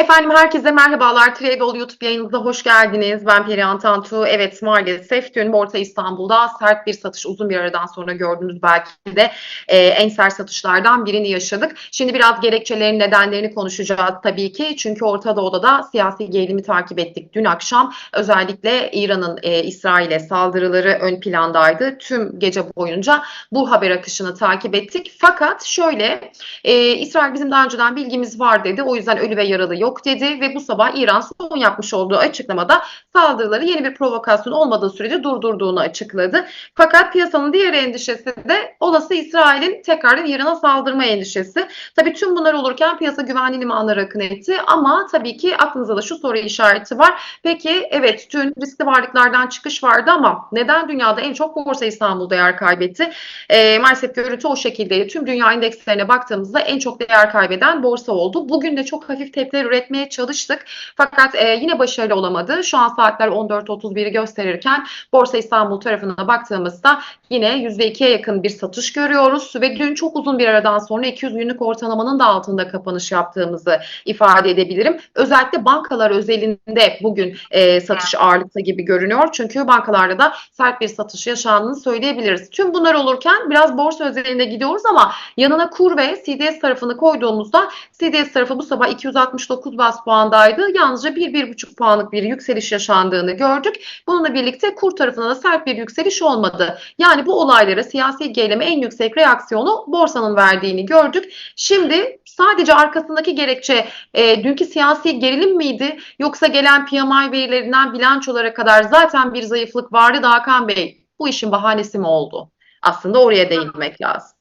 Efendim herkese merhabalar. Tradeol YouTube yayınımıza hoş geldiniz. Ben Perihan Tantu. Evet maalesef dün Borsa İstanbul'da sert bir satış uzun bir aradan sonra gördüğünüz belki de e, en sert satışlardan birini yaşadık. Şimdi biraz gerekçelerin nedenlerini konuşacağız tabii ki. Çünkü Orta Doğu'da da siyasi gerilimi takip ettik. Dün akşam özellikle İran'ın e, İsrail'e saldırıları ön plandaydı. Tüm gece boyunca bu haber akışını takip ettik. Fakat şöyle e, İsrail bizim daha önceden bilgimiz var dedi. O yüzden ölü ve yaralı yok dedi ve bu sabah İran son yapmış olduğu açıklamada saldırıları yeni bir provokasyon olmadığı sürece durdurduğunu açıkladı. Fakat piyasanın diğer endişesi de olası İsrail'in tekrardan İran'a saldırma endişesi. Tabii tüm bunlar olurken piyasa güvenli limanlara akın etti ama tabii ki aklınızda da şu soru işareti var. Peki evet tüm riskli varlıklardan çıkış vardı ama neden dünyada en çok Borsa İstanbul değer kaybetti? E, maalesef görüntü o şekildeydi. Tüm dünya endekslerine baktığımızda en çok değer kaybeden borsa oldu. Bugün de çok hafif tepkiler üretmeye çalıştık. Fakat e, yine başarılı olamadı. Şu an saatler 14.31'i gösterirken Borsa İstanbul tarafına baktığımızda yine %2'ye yakın bir satış görüyoruz ve dün çok uzun bir aradan sonra 200 günlük ortalamanın da altında kapanış yaptığımızı ifade edebilirim. Özellikle bankalar özelinde bugün e, satış ağırlıkta gibi görünüyor. Çünkü bankalarda da sert bir satış yaşandığını söyleyebiliriz. Tüm bunlar olurken biraz borsa özelinde gidiyoruz ama yanına kur ve CDS tarafını koyduğumuzda CDS tarafı bu sabah 269 bas puandaydı. Yalnızca 1-1,5 puanlık bir yükseliş yaşandığını gördük. Bununla birlikte kur tarafına da sert bir yükseliş olmadı. Yani bu olaylara siyasi gerileme en yüksek reaksiyonu borsanın verdiğini gördük. Şimdi sadece arkasındaki gerekçe e, dünkü siyasi gerilim miydi? Yoksa gelen PMI verilerinden bilançolara kadar zaten bir zayıflık vardı da Hakan Bey bu işin bahanesi mi oldu? Aslında oraya değinmek lazım.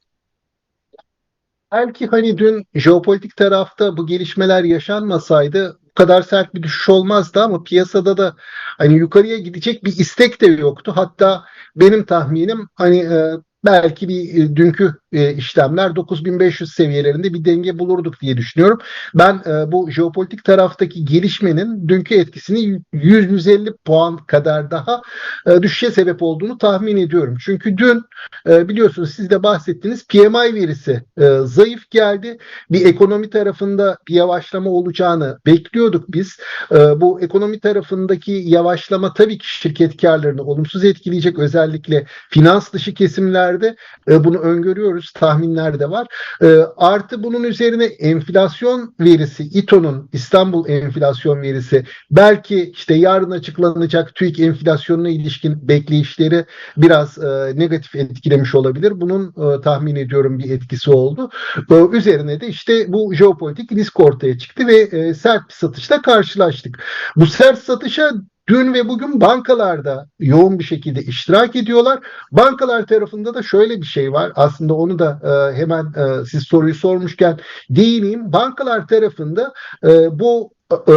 Belki hani dün jeopolitik tarafta bu gelişmeler yaşanmasaydı bu kadar sert bir düşüş olmazdı ama piyasada da hani yukarıya gidecek bir istek de yoktu. Hatta benim tahminim hani e, belki bir e, dünkü e, işlemler 9500 seviyelerinde bir denge bulurduk diye düşünüyorum. Ben e, bu jeopolitik taraftaki gelişmenin dünkü etkisini 100-150 puan kadar daha e, düşüşe sebep olduğunu tahmin ediyorum. Çünkü dün e, biliyorsunuz siz de bahsettiniz PMI verisi e, zayıf geldi. Bir ekonomi tarafında bir yavaşlama olacağını bekliyorduk biz. E, bu ekonomi tarafındaki yavaşlama tabii ki şirket karlarını olumsuz etkileyecek özellikle finans dışı kesimlerde e, bunu öngörüyoruz tahminler de var. E, artı bunun üzerine enflasyon verisi, İTO'nun İstanbul enflasyon verisi belki işte yarın açıklanacak TÜİK enflasyonuna ilişkin bekleyişleri biraz e, negatif etkilemiş olabilir. Bunun e, tahmin ediyorum bir etkisi oldu. E, üzerine de işte bu jeopolitik risk ortaya çıktı ve e, sert bir satışla karşılaştık. Bu sert satışa Dün ve bugün bankalarda yoğun bir şekilde iştirak ediyorlar. Bankalar tarafında da şöyle bir şey var. Aslında onu da e, hemen e, siz soruyu sormuşken değineyim. Bankalar tarafında e, bu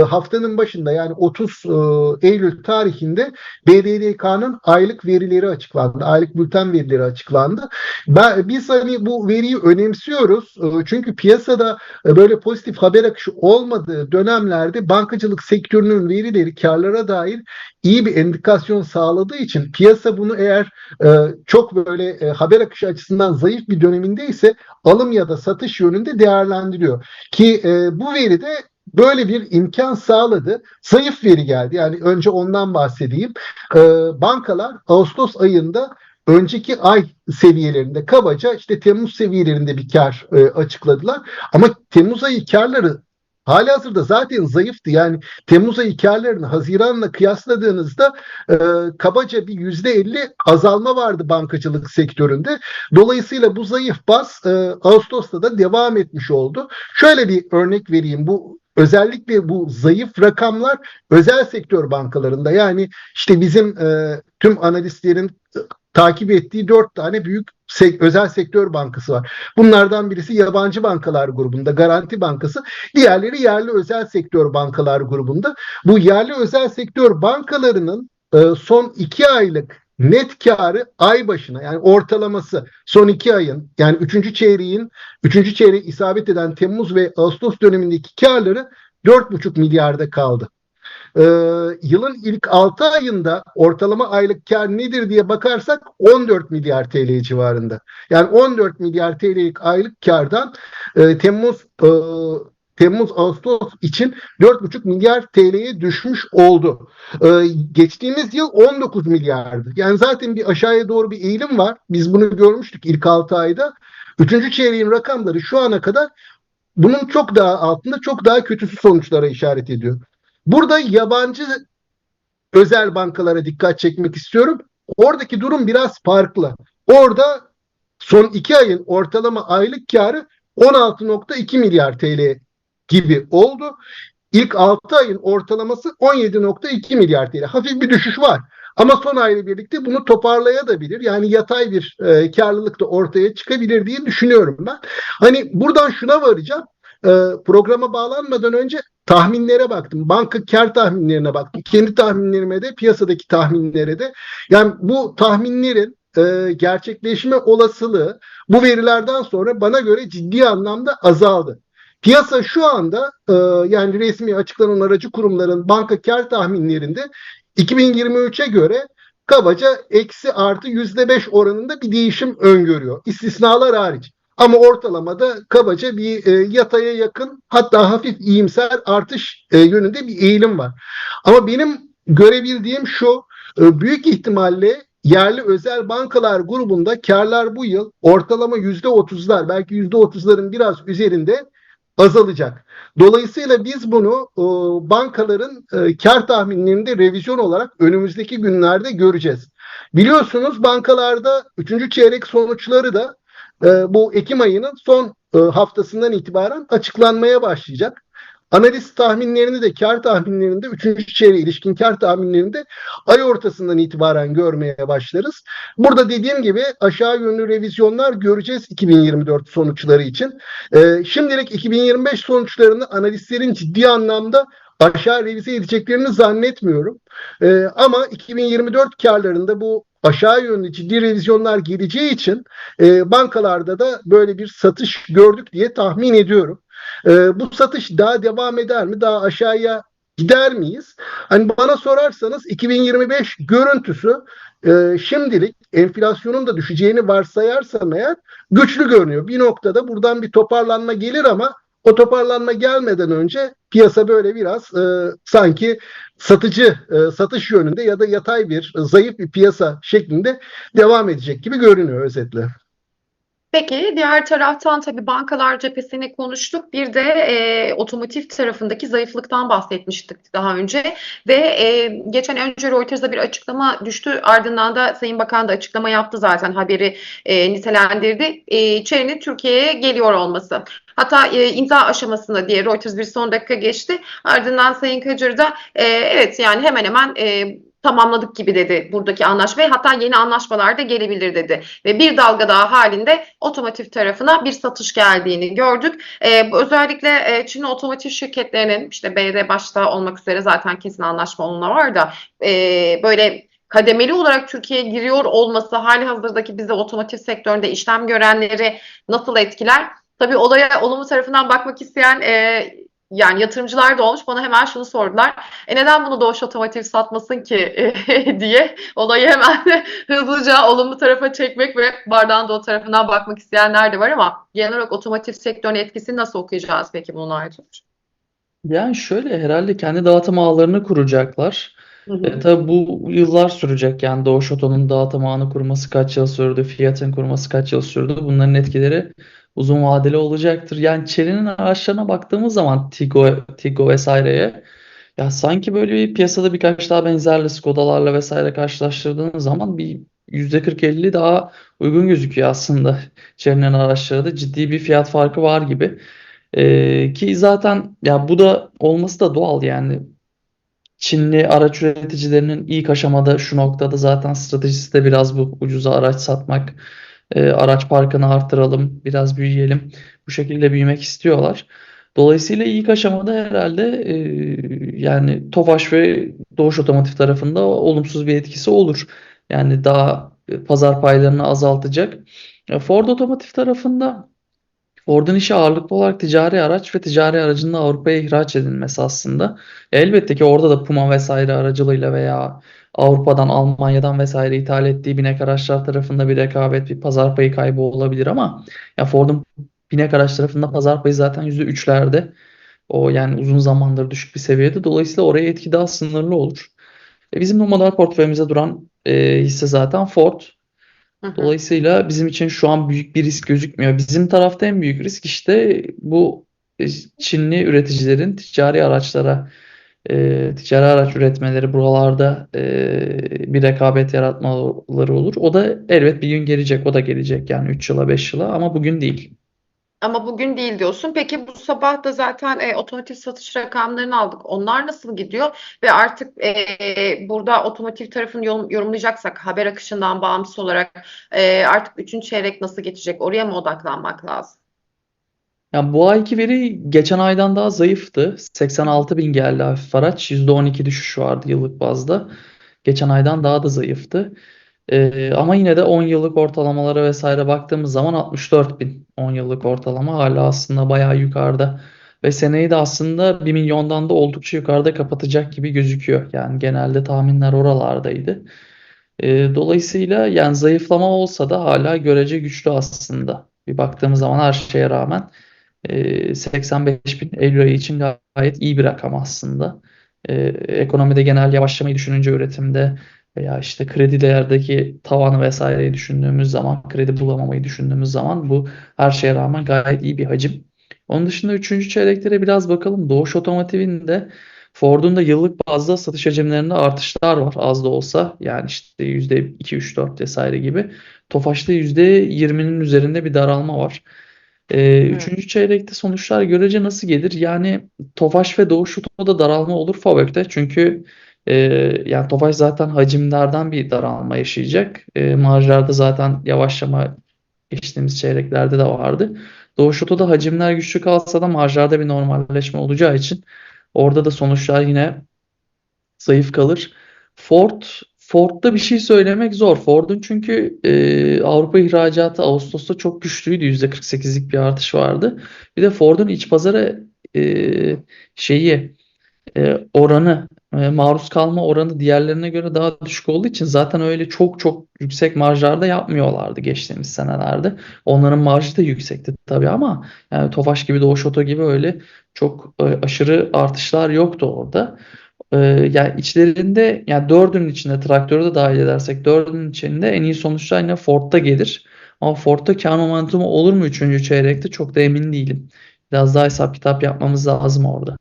haftanın başında yani 30 e, Eylül tarihinde BDDK'nın aylık verileri açıklandı. Aylık bülten verileri açıklandı. Ben, biz hani bu veriyi önemsiyoruz. E, çünkü piyasada böyle pozitif haber akışı olmadığı dönemlerde bankacılık sektörünün verileri karlara dair iyi bir endikasyon sağladığı için piyasa bunu eğer çok böyle haber akışı açısından zayıf bir dönemindeyse alım ya da satış yönünde değerlendiriyor. Ki bu veri de böyle bir imkan sağladı. Zayıf veri geldi. Yani önce ondan bahsedeyim. Ee, bankalar Ağustos ayında önceki ay seviyelerinde kabaca işte Temmuz seviyelerinde bir kar e, açıkladılar. Ama Temmuz ayı karları Hali hazırda zaten zayıftı. Yani Temmuz ayı karlarını Haziran'la kıyasladığınızda e, kabaca bir yüzde elli azalma vardı bankacılık sektöründe. Dolayısıyla bu zayıf bas e, Ağustos'ta da devam etmiş oldu. Şöyle bir örnek vereyim. Bu özellikle bu zayıf rakamlar özel sektör bankalarında yani işte bizim e, tüm analistlerin e, takip ettiği dört tane büyük se özel sektör bankası var. Bunlardan birisi yabancı bankalar grubunda Garanti Bankası, diğerleri yerli özel sektör bankalar grubunda. Bu yerli özel sektör bankalarının e, son iki aylık net karı ay başına yani ortalaması son iki ayın yani üçüncü çeyreğin üçüncü çeyreğe isabet eden Temmuz ve Ağustos dönemindeki karları 4,5 milyarda kaldı. Ee, yılın ilk 6 ayında ortalama aylık kar nedir diye bakarsak 14 milyar TL civarında. Yani 14 milyar TL'lik aylık kardan e, Temmuz e, Temmuz-Ağustos için 4,5 milyar TL'ye düşmüş oldu. Ee, geçtiğimiz yıl 19 milyardı. Yani zaten bir aşağıya doğru bir eğilim var. Biz bunu görmüştük ilk 6 ayda. Üçüncü çeyreğin rakamları şu ana kadar bunun çok daha altında çok daha kötüsü sonuçlara işaret ediyor. Burada yabancı özel bankalara dikkat çekmek istiyorum. Oradaki durum biraz farklı. Orada son iki ayın ortalama aylık karı 16.2 milyar TL gibi oldu. İlk 6 ayın ortalaması 17.2 milyar TL. Hafif bir düşüş var. Ama son ayla birlikte bunu toparlayabilir. Yani yatay bir e, karlılık da ortaya çıkabilir diye düşünüyorum ben. Hani buradan şuna varacağım. E, programa bağlanmadan önce tahminlere baktım. Banka kar tahminlerine baktım. Kendi tahminlerime de piyasadaki tahminlere de. Yani bu tahminlerin e, gerçekleşme olasılığı bu verilerden sonra bana göre ciddi anlamda azaldı. Piyasa şu anda e, yani resmi açıklanan aracı kurumların banka kar tahminlerinde 2023'e göre kabaca eksi artı yüzde beş oranında bir değişim öngörüyor. İstisnalar hariç. Ama ortalamada kabaca bir e, yataya yakın hatta hafif iyimser artış e, yönünde bir eğilim var. Ama benim görebildiğim şu e, büyük ihtimalle yerli özel bankalar grubunda karlar bu yıl ortalama yüzde otuzlar belki yüzde otuzların biraz üzerinde azalacak. Dolayısıyla biz bunu e, bankaların e, kar tahminlerinde revizyon olarak önümüzdeki günlerde göreceğiz. Biliyorsunuz bankalarda 3. çeyrek sonuçları da e, bu Ekim ayının son e, haftasından itibaren açıklanmaya başlayacak. Analiz tahminlerini de kar tahminlerinde 3. çeyreğe ilişkin kar tahminlerinde ay ortasından itibaren görmeye başlarız. Burada dediğim gibi aşağı yönlü revizyonlar göreceğiz 2024 sonuçları için. Ee, şimdilik 2025 sonuçlarını analistlerin ciddi anlamda aşağı revize edeceklerini zannetmiyorum. Ee, ama 2024 karlarında bu aşağı yönlü ciddi revizyonlar geleceği için e, bankalarda da böyle bir satış gördük diye tahmin ediyorum. E, bu satış daha devam eder mi? Daha aşağıya gider miyiz? Hani bana sorarsanız 2025 görüntüsü e, şimdilik enflasyonun da düşeceğini varsayarsam eğer güçlü görünüyor. Bir noktada buradan bir toparlanma gelir ama o toparlanma gelmeden önce piyasa böyle biraz e, sanki satıcı e, satış yönünde ya da yatay bir zayıf bir piyasa şeklinde devam edecek gibi görünüyor özetle. Peki diğer taraftan tabii bankalar cephesini konuştuk. Bir de e, otomotiv tarafındaki zayıflıktan bahsetmiştik daha önce ve e, geçen önce Reuters'da bir açıklama düştü. Ardından da Sayın Bakan da açıklama yaptı zaten haberi e, nitelendirdi. E, Çeren'in Türkiye'ye geliyor olması. Hatta e, imza aşamasında diye Reuters bir son dakika geçti. Ardından Sayın Kacır da e, evet yani hemen hemen e, tamamladık gibi dedi buradaki anlaşmayı. Hatta yeni anlaşmalar da gelebilir dedi. Ve bir dalga daha halinde otomotiv tarafına bir satış geldiğini gördük. Ee, özellikle e, Çin otomotiv şirketlerinin işte BD başta olmak üzere zaten kesin anlaşma onunla var da e, böyle kademeli olarak Türkiye'ye giriyor olması hali hazırdaki bize otomotiv sektöründe işlem görenleri nasıl etkiler? Tabii olaya olumlu tarafından bakmak isteyen e, yani yatırımcılar da olmuş bana hemen şunu sordular. E neden bunu Doğuş Otomotiv satmasın ki diye olayı hemen hızlıca olumlu tarafa çekmek ve bardağın da o tarafından bakmak isteyenler de var ama genel olarak otomotiv sektörünün etkisini nasıl okuyacağız peki bunun Aytunç? Yani şöyle herhalde kendi dağıtım ağlarını kuracaklar. Hı hı. E, tabii bu yıllar sürecek. Yani Doğuş Oto'nun dağıtım ağını kurması kaç yıl sürdü, Fiat'ın kurması kaç yıl sürdü. Bunların etkileri uzun vadeli olacaktır. Yani Chery'nin araçlarına baktığımız zaman Tiggo, Tiggo vesaireye ya sanki böyle bir piyasada birkaç daha benzerli Skoda'larla vesaire karşılaştırdığınız zaman bir %40-50 daha uygun gözüküyor aslında. Chery'nin araçları da ciddi bir fiyat farkı var gibi. Ee, ki zaten ya bu da olması da doğal yani. Çinli araç üreticilerinin ilk aşamada şu noktada zaten stratejisi de biraz bu ucuza araç satmak. E, araç parkını artıralım, biraz büyüyelim. Bu şekilde büyümek istiyorlar. Dolayısıyla ilk aşamada herhalde e, yani Tofaş ve Doğuş Otomotiv tarafında olumsuz bir etkisi olur. Yani daha pazar paylarını azaltacak. E, Ford Otomotiv tarafında Ford'un işi ağırlıklı olarak ticari araç ve ticari aracının Avrupa'ya ihraç edilmesi aslında. E, elbette ki orada da Puma vesaire aracılığıyla veya Avrupa'dan, Almanya'dan vesaire ithal ettiği binek araçlar tarafında bir rekabet, bir pazar payı kaybı olabilir ama ya Ford'un binek araç tarafında pazar payı zaten %3'lerde. O yani uzun zamandır düşük bir seviyede. Dolayısıyla oraya etki daha sınırlı olur. E, bizim model portföyümüzde duran e, hisse zaten Ford. Dolayısıyla bizim için şu an büyük bir risk gözükmüyor. Bizim tarafta en büyük risk işte bu e, Çinli üreticilerin ticari araçlara e, ticari araç üretmeleri buralarda e, bir rekabet yaratmaları olur. O da elbet bir gün gelecek. O da gelecek yani 3 yıla 5 yıla ama bugün değil. Ama bugün değil diyorsun. Peki bu sabah da zaten e, otomotiv satış rakamlarını aldık. Onlar nasıl gidiyor? Ve artık e, burada otomotiv tarafını yorum- yorumlayacaksak haber akışından bağımsız olarak e, artık üçüncü çeyrek nasıl geçecek? Oraya mı odaklanmak lazım? Yani bu ayki veri geçen aydan daha zayıftı. 86 bin geldi hafif araç. %12 düşüş vardı yıllık bazda. Geçen aydan daha da zayıftı. Ee, ama yine de 10 yıllık ortalamalara vesaire baktığımız zaman 64 bin 10 yıllık ortalama hala aslında bayağı yukarıda. Ve seneyi de aslında 1 milyondan da oldukça yukarıda kapatacak gibi gözüküyor. Yani genelde tahminler oralardaydı. Ee, dolayısıyla yani zayıflama olsa da hala görece güçlü aslında. Bir baktığımız zaman her şeye rağmen e, 85 bin Eylül ayı için gayet iyi bir rakam aslında. E, ekonomide genel yavaşlamayı düşününce üretimde veya işte kredi değerdeki tavanı vesaireyi düşündüğümüz zaman, kredi bulamamayı düşündüğümüz zaman bu her şeye rağmen gayet iyi bir hacim. Onun dışında 3. çeyreklere biraz bakalım. Doğuş Otomotiv'in de Ford'un da yıllık bazda satış hacimlerinde artışlar var az da olsa. Yani işte %2, 3, 4 vesaire gibi. Tofaş'ta %20'nin üzerinde bir daralma var. Ee, Evet. üçüncü çeyrekte sonuçlar görece nasıl gelir? Yani Tofaş ve Doğuş Oto'da daralma olur Fabök'te. Çünkü e, yani Tofaş zaten hacimlerden bir daralma yaşayacak. E, marjlarda zaten yavaşlama geçtiğimiz çeyreklerde de vardı. Doğuş Oto'da hacimler güçlü kalsa da marjlarda bir normalleşme olacağı için orada da sonuçlar yine zayıf kalır. Ford Ford'da bir şey söylemek zor. Ford'un çünkü e, Avrupa ihracatı Ağustos'ta çok güçlüydü. %48'lik bir artış vardı. Bir de Ford'un iç pazara e, şeyi e, oranı e, maruz kalma oranı diğerlerine göre daha düşük olduğu için zaten öyle çok çok yüksek marjlarda yapmıyorlardı geçtiğimiz senelerde. Onların marjı da yüksekti tabii ama yani Tofaş gibi Doğuş Oto gibi öyle çok e, aşırı artışlar yoktu orada. Ee, yani içlerinde yani dördünün içinde traktörü de dahil edersek dördünün içinde en iyi sonuçlar yine Ford'da gelir. Ama Ford'da kar momentumu olur mu üçüncü çeyrekte çok da emin değilim. Biraz daha hesap kitap yapmamız lazım orada.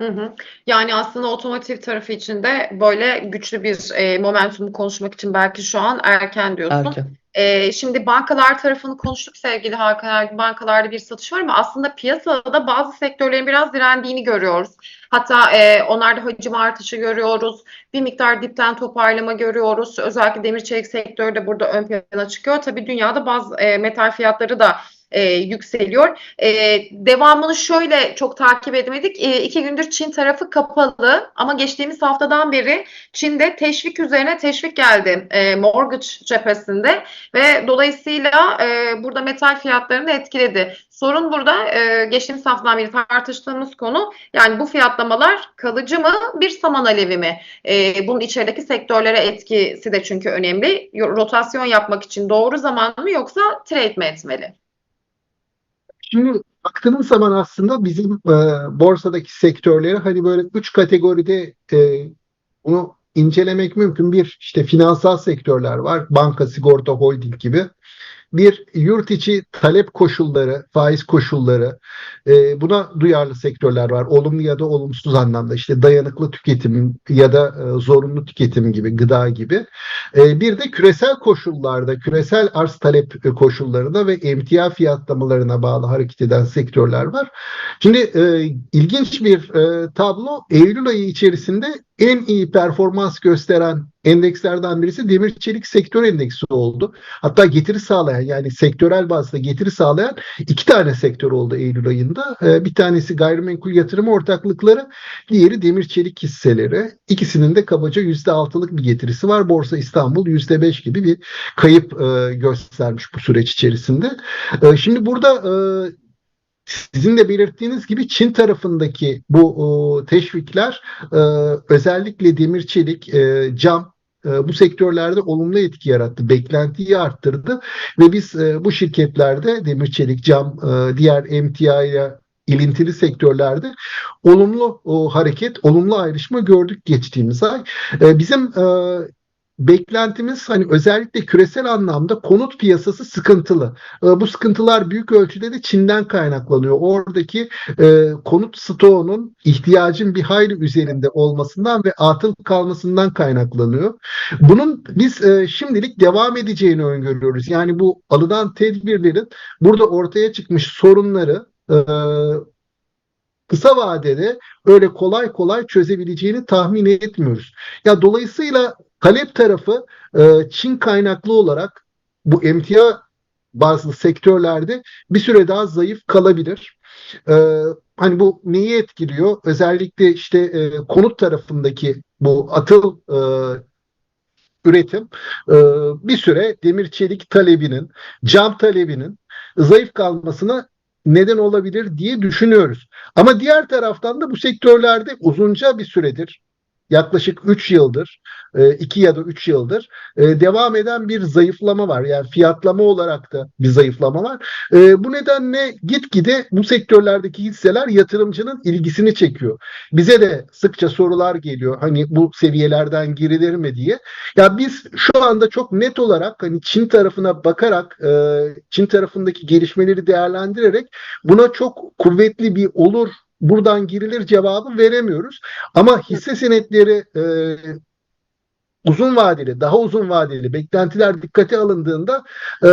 Hı hı. Yani aslında otomotiv tarafı için de böyle güçlü bir e, momentumu konuşmak için belki şu an erken diyorsun. Erken. E, şimdi bankalar tarafını konuştuk sevgili Hakan Ergün. Bankalarda bir satış var ama aslında piyasada bazı sektörlerin biraz direndiğini görüyoruz. Hatta e, onlarda hacim artışı görüyoruz. Bir miktar dipten toparlama görüyoruz. Özellikle demir çelik sektörü de burada ön plana çıkıyor. Tabii dünyada bazı e, metal fiyatları da e, yükseliyor. E, devamını şöyle çok takip edemedik. E, iki gündür Çin tarafı kapalı ama geçtiğimiz haftadan beri Çin'de teşvik üzerine teşvik geldi e, mortgage cephesinde ve dolayısıyla e, burada metal fiyatlarını etkiledi. Sorun burada e, geçtiğimiz haftadan beri tartıştığımız konu yani bu fiyatlamalar kalıcı mı bir saman alevi mi? E, bunun içerideki sektörlere etkisi de çünkü önemli. Rotasyon yapmak için doğru zaman mı yoksa trade mi etmeli? Şimdi baktığınız zaman aslında bizim e, borsadaki sektörleri hani böyle üç kategoride e, bunu incelemek mümkün. Bir işte finansal sektörler var. Banka, sigorta, holding gibi. Bir yurt içi talep koşulları, faiz koşulları, e, buna duyarlı sektörler var. Olumlu ya da olumsuz anlamda işte dayanıklı tüketim ya da e, zorunlu tüketim gibi, gıda gibi. E, bir de küresel koşullarda, küresel arz talep e, koşullarına ve emtia fiyatlamalarına bağlı hareket eden sektörler var. Şimdi e, ilginç bir e, tablo Eylül ayı içerisinde en iyi performans gösteren endekslerden birisi demir çelik sektör endeksi oldu. Hatta getiri sağlayan yani sektörel bazda getiri sağlayan iki tane sektör oldu Eylül ayında. Ee, bir tanesi gayrimenkul yatırım ortaklıkları, diğeri demir çelik hisseleri. İkisinin de kabaca %6'lık bir getirisi var. Borsa İstanbul %5 gibi bir kayıp e, göstermiş bu süreç içerisinde. E, şimdi burada e, sizin de belirttiğiniz gibi Çin tarafındaki bu o, teşvikler e, özellikle demir çelik, e, cam e, bu sektörlerde olumlu etki yarattı, beklentiyi arttırdı ve biz e, bu şirketlerde demir çelik, cam, e, diğer emtiaya ilintili sektörlerde olumlu o, hareket, olumlu ayrışma gördük geçtiğimiz ay. E, bizim e, beklentimiz hani özellikle küresel anlamda konut piyasası sıkıntılı. E, bu sıkıntılar büyük ölçüde de Çin'den kaynaklanıyor. Oradaki e, konut stoğunun ihtiyacın bir hayli üzerinde olmasından ve atıl kalmasından kaynaklanıyor. Bunun biz e, şimdilik devam edeceğini öngörüyoruz. Yani bu alınan tedbirlerin burada ortaya çıkmış sorunları e, kısa vadede öyle kolay kolay çözebileceğini tahmin etmiyoruz. Ya dolayısıyla talep tarafı e, Çin kaynaklı olarak bu emtia bazı sektörlerde bir süre daha zayıf kalabilir. E, hani bu neyi etkiliyor? Özellikle işte e, konut tarafındaki bu atıl üretim bir süre demir çelik talebinin, cam talebinin zayıf kalmasına neden olabilir diye düşünüyoruz. Ama diğer taraftan da bu sektörlerde uzunca bir süredir yaklaşık 3 yıldır, 2 ya da 3 yıldır e, devam eden bir zayıflama var. Yani fiyatlama olarak da bir zayıflama var. E, bu nedenle gitgide bu sektörlerdeki hisseler yatırımcının ilgisini çekiyor. Bize de sıkça sorular geliyor. Hani bu seviyelerden girilir mi diye. Ya biz şu anda çok net olarak hani Çin tarafına bakarak, e, Çin tarafındaki gelişmeleri değerlendirerek buna çok kuvvetli bir olur buradan girilir cevabı veremiyoruz. Ama hisse senetleri e, uzun vadeli, daha uzun vadeli beklentiler dikkate alındığında e,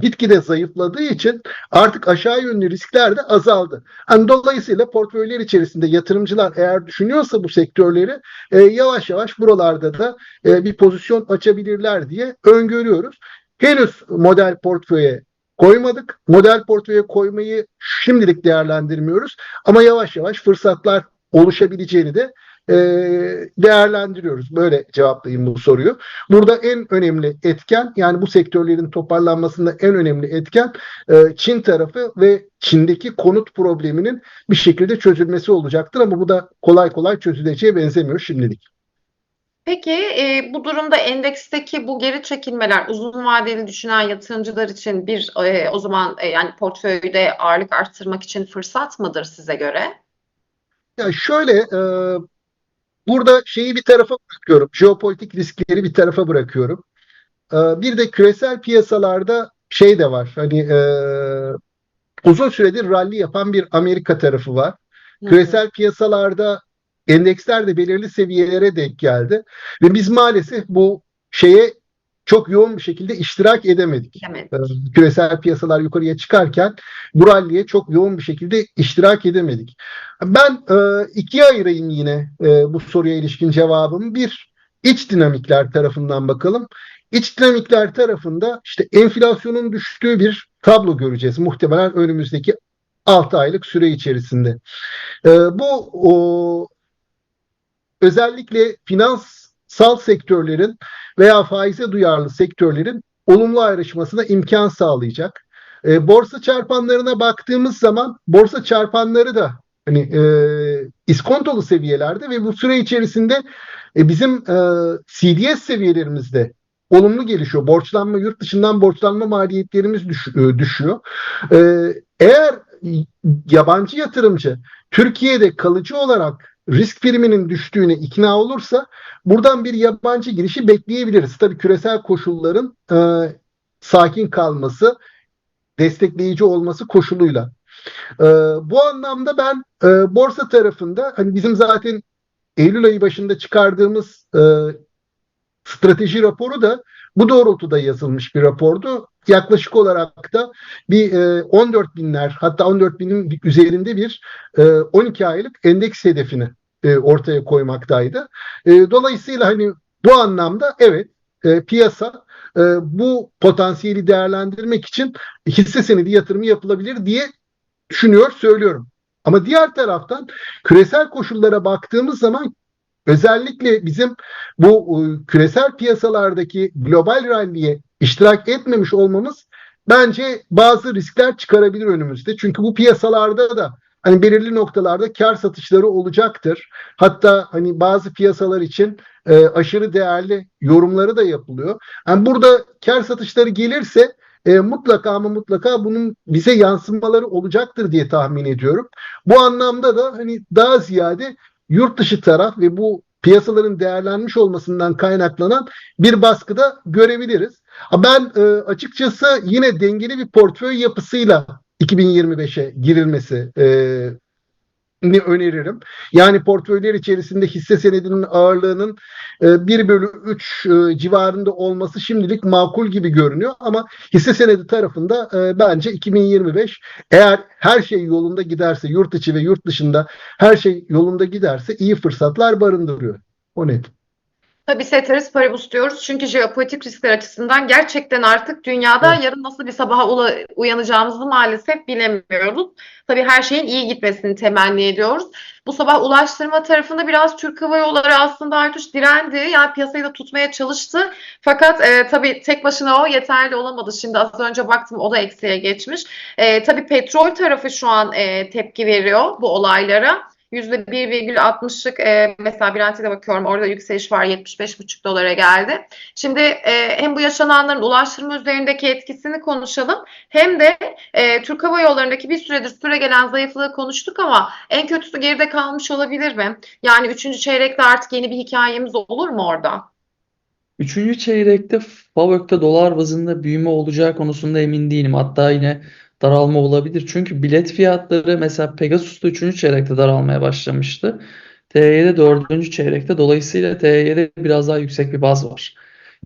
gitgide zayıfladığı için artık aşağı yönlü riskler de azaldı. Yani dolayısıyla portföyler içerisinde yatırımcılar eğer düşünüyorsa bu sektörleri e, yavaş yavaş buralarda da e, bir pozisyon açabilirler diye öngörüyoruz. Henüz model portföye koymadık. Model portföye koymayı şimdilik değerlendirmiyoruz. Ama yavaş yavaş fırsatlar oluşabileceğini de e, değerlendiriyoruz. Böyle cevaplayayım bu soruyu. Burada en önemli etken yani bu sektörlerin toparlanmasında en önemli etken e, Çin tarafı ve Çin'deki konut probleminin bir şekilde çözülmesi olacaktır ama bu da kolay kolay çözüleceğe benzemiyor şimdilik. Peki e, bu durumda endeksteki bu geri çekilmeler uzun vadeli düşünen yatırımcılar için bir e, o zaman e, yani portföyde ağırlık arttırmak için fırsat mıdır size göre? Ya şöyle e, burada şeyi bir tarafa bırakıyorum. Jeopolitik riskleri bir tarafa bırakıyorum. E, bir de küresel piyasalarda şey de var. Hani e, uzun süredir rally yapan bir Amerika tarafı var. Küresel piyasalarda endeksler de belirli seviyelere denk geldi. Ve biz maalesef bu şeye çok yoğun bir şekilde iştirak edemedik. Evet. Ee, Küresel piyasalar yukarıya çıkarken bu ralliye çok yoğun bir şekilde iştirak edemedik. Ben e, ikiye ayırayım yine e, bu soruya ilişkin cevabımı. Bir, iç dinamikler tarafından bakalım. İç dinamikler tarafında işte enflasyonun düştüğü bir tablo göreceğiz muhtemelen önümüzdeki 6 aylık süre içerisinde. E, bu o, özellikle finansal sektörlerin veya faize duyarlı sektörlerin olumlu ayrışmasına imkan sağlayacak. E, borsa çarpanlarına baktığımız zaman borsa çarpanları da hani e, iskontolu seviyelerde ve bu süre içerisinde e, bizim e, CDS seviyelerimizde olumlu gelişiyor. Borçlanma, yurt dışından borçlanma maliyetlerimiz düş, e, düşüyor. E, eğer yabancı yatırımcı Türkiye'de kalıcı olarak risk priminin düştüğüne ikna olursa buradan bir yabancı girişi bekleyebiliriz. Tabii küresel koşulların e, sakin kalması, destekleyici olması koşuluyla. E, bu anlamda ben e, borsa tarafında hani bizim zaten Eylül ayı başında çıkardığımız e, strateji raporu da bu doğrultuda yazılmış bir rapordu. Yaklaşık olarak da bir e, 14 binler hatta 14 binin üzerinde bir e, 12 aylık endeks hedefini e, ortaya koymaktaydı. E, dolayısıyla hani bu anlamda evet e, piyasa e, bu potansiyeli değerlendirmek için hisse senedi yatırımı yapılabilir diye düşünüyor, söylüyorum. Ama diğer taraftan küresel koşullara baktığımız zaman özellikle bizim bu küresel piyasalardaki global rally'e iştirak etmemiş olmamız bence bazı riskler çıkarabilir önümüzde. Çünkü bu piyasalarda da hani belirli noktalarda kar satışları olacaktır. Hatta hani bazı piyasalar için e, aşırı değerli yorumları da yapılıyor. Yani burada kar satışları gelirse e, mutlaka ama mutlaka bunun bize yansımaları olacaktır diye tahmin ediyorum. Bu anlamda da hani daha ziyade yurt dışı taraf ve bu piyasaların değerlenmiş olmasından kaynaklanan bir baskıda görebiliriz. Ben e, açıkçası yine dengeli bir portföy yapısıyla 2025'e girilmesi e, ni öneririm. Yani portföyler içerisinde hisse senedinin ağırlığının e, 1 bölü 3 e, civarında olması şimdilik makul gibi görünüyor ama hisse senedi tarafında e, bence 2025 eğer her şey yolunda giderse yurt içi ve yurt dışında her şey yolunda giderse iyi fırsatlar barındırıyor. O net. Tabii ceteris paribus diyoruz çünkü jeopolitik riskler açısından gerçekten artık dünyada Evet. yarın nasıl bir sabaha uyanacağımızı maalesef bilemiyoruz. Tabii her şeyin iyi gitmesini temenni ediyoruz. Bu sabah ulaştırma tarafında biraz Türk Hava Yolları aslında Aytuş direndi. Yani piyasayı da tutmaya çalıştı. Fakat e, tabii tek başına o yeterli olamadı. Şimdi az önce baktım o da eksiye geçmiş. E, tabii petrol tarafı şu an e, tepki veriyor bu olaylara. %1,60'lık e, mesela Brent'e bakıyorum orada yükseliş var 75,5 dolara geldi. Şimdi e, hem bu yaşananların ulaştırma üzerindeki etkisini konuşalım hem de e, Türk Hava Yolları'ndaki bir süredir süre gelen zayıflığı konuştuk ama en kötüsü geride kalmış olabilir mi? Yani 3. çeyrekte artık yeni bir hikayemiz olur mu orada? Üçüncü çeyrekte FAVÖK'te dolar bazında büyüme olacağı konusunda emin değilim. Hatta yine daralma olabilir. Çünkü bilet fiyatları mesela Pegasus'ta üçüncü çeyrekte daralmaya başlamıştı. TY'de dördüncü çeyrekte. Dolayısıyla TY'de biraz daha yüksek bir baz var.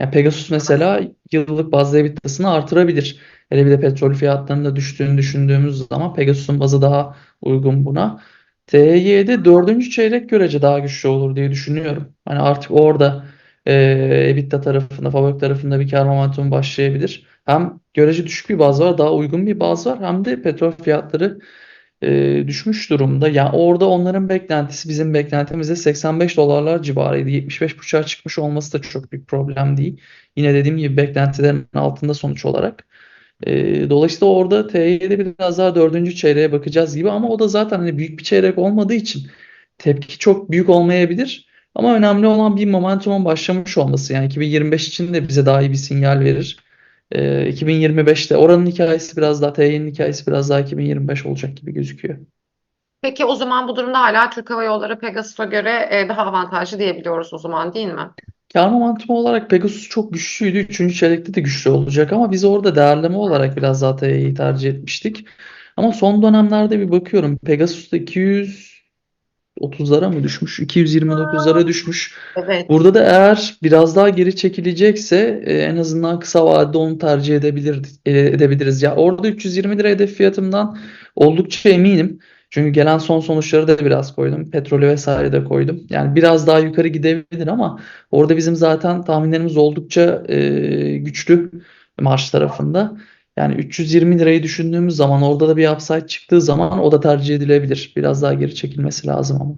Yani Pegasus mesela yıllık bazda EBITDA'sını artırabilir. Hele bir de petrol fiyatlarının da düştüğünü düşündüğümüz zaman Pegasus'un bazı daha uygun buna. TY'de dördüncü çeyrek görece daha güçlü olur diye düşünüyorum. Hani artık orada e, EBITDA tarafında, FAVÖK tarafında bir kar momentumu başlayabilir. Hem görece düşük bir baz var, daha uygun bir baz var. Hem de petrol fiyatları e, düşmüş durumda. Yani orada onların beklentisi bizim beklentimizde 85 dolarlar civarıydı. 75.5'a çıkmış olması da çok büyük problem değil. Yine dediğim gibi beklentilerin altında sonuç olarak. E, dolayısıyla orada TY'de biraz daha dördüncü çeyreğe bakacağız gibi ama o da zaten hani büyük bir çeyrek olmadığı için tepki çok büyük olmayabilir. Ama önemli olan bir momentumun başlamış olması. Yani 2025 için de bize daha iyi bir sinyal verir. Ee, 2025'te oranın hikayesi biraz daha, TY'nin hikayesi biraz daha 2025 olacak gibi gözüküyor. Peki o zaman bu durumda hala Türk Hava Yolları Pegasus'a göre e, daha avantajlı diyebiliyoruz o zaman değil mi? Kar momentumu olarak Pegasus çok güçlüydü. Üçüncü çeyrekte de güçlü olacak ama biz orada değerleme olarak biraz daha TY'yi tercih etmiştik. Ama son dönemlerde bir bakıyorum Pegasus'ta 230'lara mı düşmüş? 229'lara düşmüş. Evet. Burada da eğer biraz daha geri çekilecekse e, en azından kısa vadede onu tercih edebilir e, edebiliriz. Ya orada 320 lira hedef fiyatımdan oldukça eminim. Çünkü gelen son sonuçları da biraz koydum. Petrolü vesaire de koydum. Yani biraz daha yukarı gidebilir ama orada bizim zaten tahminlerimiz oldukça e, güçlü marş tarafında. Yani 320 lirayı düşündüğümüz zaman orada da bir upside çıktığı zaman o da tercih edilebilir. Biraz daha geri çekilmesi lazım ama.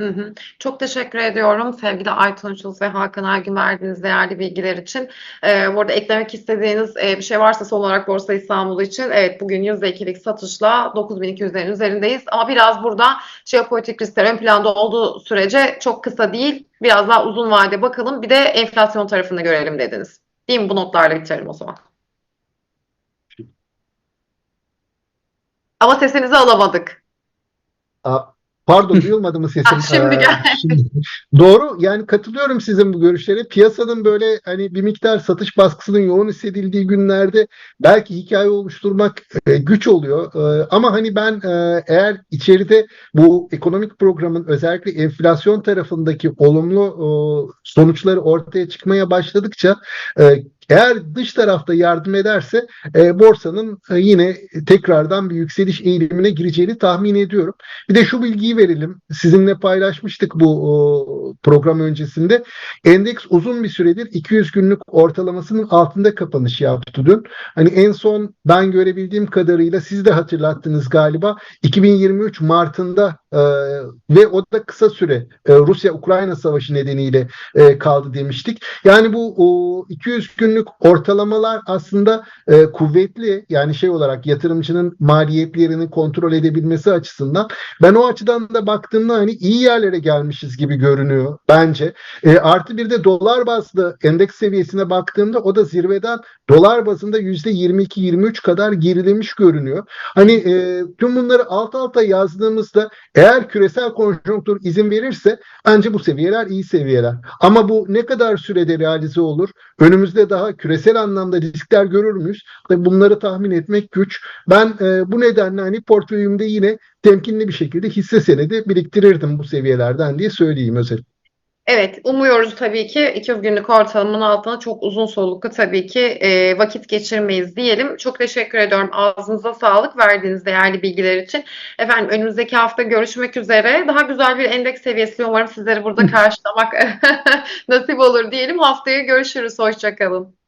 Hı hı. Çok teşekkür ediyorum sevgili Aytun Uçuz ve Hakan Ergün verdiğiniz değerli bilgiler için. Ee, bu arada eklemek istediğiniz e, bir şey varsa son olarak Borsa İstanbul için evet bugün %2'lik satışla 9200'lerin üzerindeyiz. Ama biraz burada jeopolitik riskler ön planda olduğu sürece çok kısa değil biraz daha uzun vade bakalım bir de enflasyon tarafını görelim dediniz. Değil mi? Bu notlarla bitirelim o zaman. Ama sesinizi alamadık. Aa, Pardon duyulmadı mı sesim? Ah, şimdi Ee, gel. şimdi- Doğru yani katılıyorum sizin bu görüşlere. Piyasanın böyle hani bir miktar satış baskısının yoğun hissedildiği günlerde belki hikaye oluşturmak e, güç oluyor. E, ama hani ben e, eğer içeride bu ekonomik programın özellikle enflasyon tarafındaki olumlu e, sonuçları ortaya çıkmaya başladıkça e, eğer dış tarafta yardım ederse e, borsanın e, yine tekrardan bir yükseliş eğilimine gireceğini tahmin ediyorum. Bir de şu bilgiyi verelim. Sizinle paylaşmıştık bu o, program öncesinde. Endeks uzun bir süredir 200 günlük ortalamasının altında kapanış yaptı dün. Hani en son ben görebildiğim kadarıyla siz de hatırlattınız galiba. 2023 Mart'ında e, ve o da kısa süre e, Rusya-Ukrayna savaşı nedeniyle e, kaldı demiştik. Yani bu o, 200 günlük ortalamalar aslında e, kuvvetli yani şey olarak yatırımcının maliyetlerini kontrol edebilmesi açısından ben o açıdan da baktığımda hani iyi yerlere gelmişiz gibi görünüyor bence. E, artı bir de dolar bazlı endeks seviyesine baktığımda o da zirveden dolar bazında %22-23 kadar gerilemiş görünüyor. Hani e, tüm bunları alt alta yazdığımızda eğer küresel konjonktür izin verirse bence bu seviyeler iyi seviyeler. Ama bu ne kadar sürede realize olur? Önümüzde daha küresel anlamda riskler görür müyüz? Tabii bunları tahmin etmek güç. Ben e, bu nedenle hani portföyümde yine temkinli bir şekilde hisse senedi biriktirirdim bu seviyelerden diye söyleyeyim özellikle. Evet, umuyoruz tabii ki 200 günlük ortalamanın altına çok uzun soluklu tabii ki e, vakit geçirmeyiz diyelim. Çok teşekkür ediyorum. Ağzınıza sağlık verdiğiniz değerli bilgiler için. Efendim önümüzdeki hafta görüşmek üzere. Daha güzel bir endeks seviyesi umarım sizleri burada karşılamak nasip olur diyelim. Haftaya görüşürüz. Hoşçakalın.